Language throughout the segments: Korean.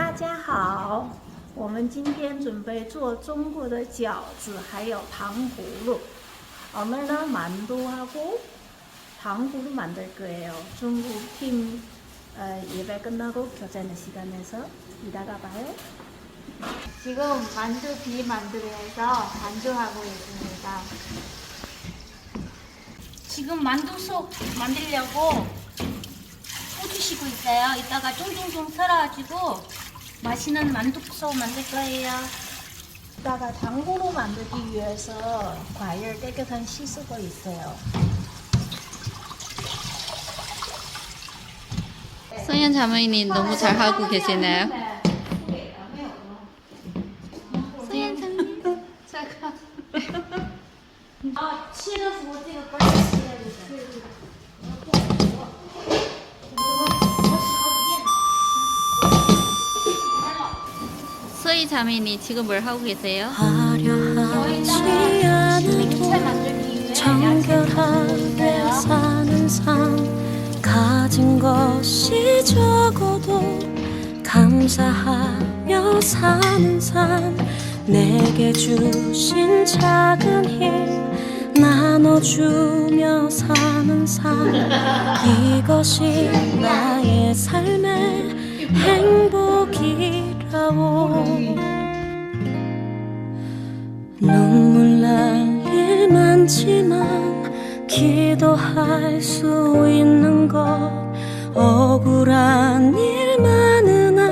大家好，我们今天准备做中国的饺子，还有糖葫芦。 오늘은 만두하고糖葫芦 만들 거예요. 중국 팀 어, 예배 끝나고 교제하는 시간에서 이따가 봐요. 지금 만두 비 만두를 해서 만두하고 있습니다. 지금 만두 속 만들려고 꽂으시고 있어요. 이따가 쫑쫑쫑 썰어가지고 맛있는 만두 속 만들 거예요. 이따가 당구로 만들기 위해서 과일 깨끗한 씻고 있어요. 소연 자매님 너무 잘하고 계시네요. 소희 자매님 지금 뭘 하고 계세요? 화려하지 않아도 정결하게 사는 삶 가진 것이 적어도 감사하며 사는 삶 내게 주신 작은 힘 나눠주며 사는 삶 이것이 나의 삶의 행복이 라고 눈물 날 일 많지만 기도할 수 있는 것. 억울한 일 많으나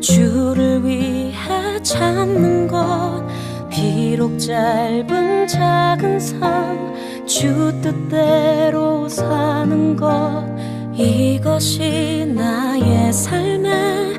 주를 위해 참는 것. 비록 짧은 작은 삶 주 뜻대로 사는 것. 이것이 나의 삶의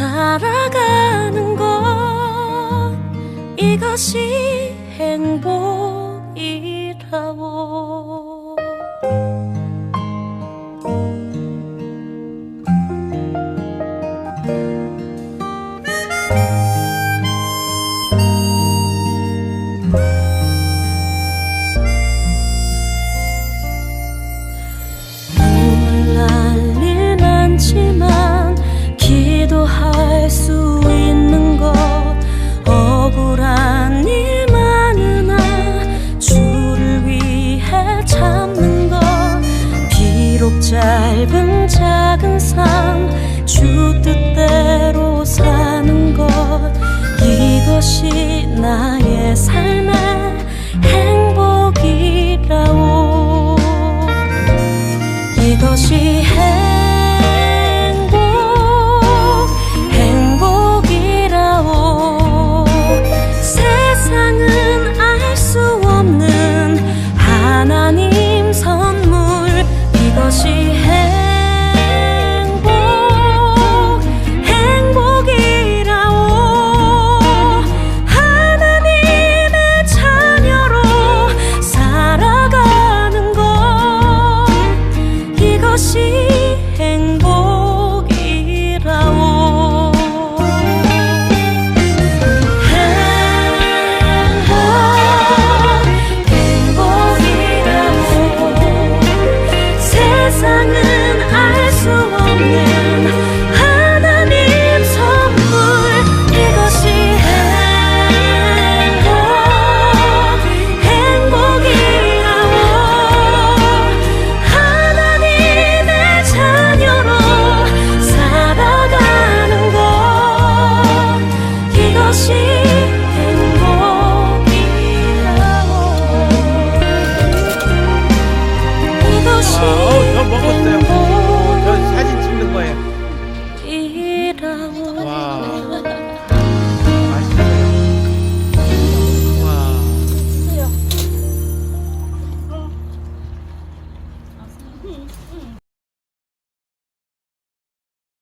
살아가는 것. 이것이 이것이 해 心